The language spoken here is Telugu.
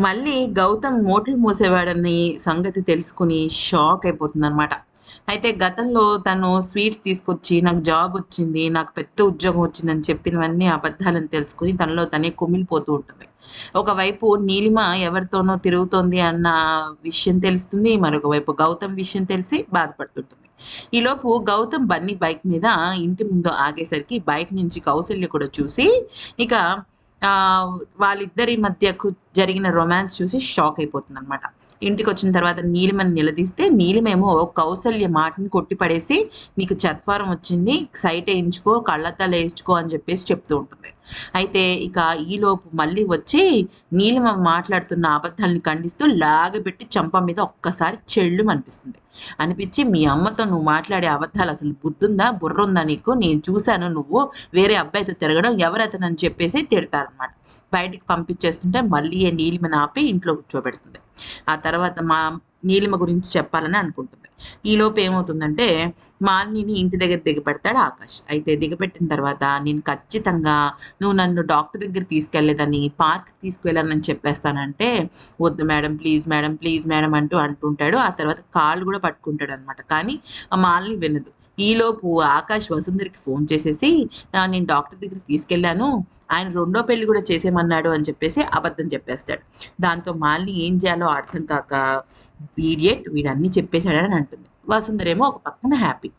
మళ్ళీ గౌతమ్ మోట్లు మూసేవాడని సంగతి తెలుసుకుని షాక్ అయిపోతుంది అనమాట అయితే గతంలో తను స్వీట్స్ తీసుకొచ్చి నాకు జాబ్ వచ్చింది నాకు పెద్ద ఉద్యోగం వచ్చిందని చెప్పినవన్నీ అబద్ధాలని తెలుసుకుని తనలో తనే కుమిలిపోతూ ఉంటుంది. ఒకవైపు నీలిమ ఎవరితోనో తిరుగుతోంది అన్న విషయం తెలుస్తుంది మరొక వైపు గౌతమ్ విషయం తెలిసి బాధపడుతుంటుంది. ఈలోపు గౌతమ్ బన్నీ బైక్ మీద ఇంటి ముందు ఆగేసరికి బయట నుంచి కౌశల్య కూడా చూసి ఇక వాళ్ళిద్దరి మధ్య జరిగిన రొమాన్స్ చూసి షాక్ అయిపోతుంది అనమాట ఇంటికి వచ్చిన తర్వాత నీలిమని నిలదీస్తే నీలిమేమో కౌసల్య మాటని కొట్టిపడేసి నీకు చత్వారం వచ్చింది సైట్ వేయించుకో కళ్ళద్దాలు వేయించుకో అని చెప్పేసి చెప్తూ ఉంటుంది. అయితే ఇక ఈలోపు మళ్ళీ వచ్చి నీలిమ మాట్లాడుతున్న అబద్ధాలని ఖండిస్తూ లాగబెట్టి చంప మీద ఒక్కసారి చెళ్ళు అనిపిస్తుంది అనిపించి మీ అమ్మతో నువ్వు మాట్లాడే అబద్ధాలు అసలు బుద్ధుందా బుర్ర ఉందా నీకు? నేను చూశాను నువ్వు వేరే అబ్బాయితో తిరగడం ఎవరతను చెప్పేసి తిడతారనమాట బయటికి పంపించేస్తుంటే మళ్ళీ నీలిమని ఆపి ఇంట్లో కూర్చోబెడుతుంది. ఆ తర్వాత మా నీలిమ గురించి చెప్పాలని అనుకుంటుంది. ఈలోపు ఏమవుతుందంటే మాలిని ఇంటి దగ్గర దిగపెడతాడు ఆకాష్. అయితే దిగపెట్టిన తర్వాత నేను ఖచ్చితంగా నువ్వు నన్ను డాక్టర్ దగ్గర తీసుకెళ్ళేదని పార్క్ తీసుకువెళ్ళానని చెప్పేస్తానంటే వద్దు madam please madam please madam అంటూ అంటుంటాడు. ఆ తర్వాత కాళ్ళు కూడా పట్టుకుంటాడు అనమాట కానీ ఆ మాలిని వినదు. ఈలోపు ఆకాష్ వసుంధరికి ఫోన్ చేసేసి నేను డాక్టర్ దగ్గరికి తీసుకెళ్ళాను. ఆయన రెండో పెళ్ళి కూడా చేసేమన్నాడు అని చెప్పేసి అబద్ధం చెప్పేస్తాడు. దాంతో మాలిని ఏం చేయాలో అర్థం కాక వీడియట్ వీడన్నీ చెప్పేశాడని అంటుంది. వసుంధరేమో ఒక పక్కన హ్యాపీ.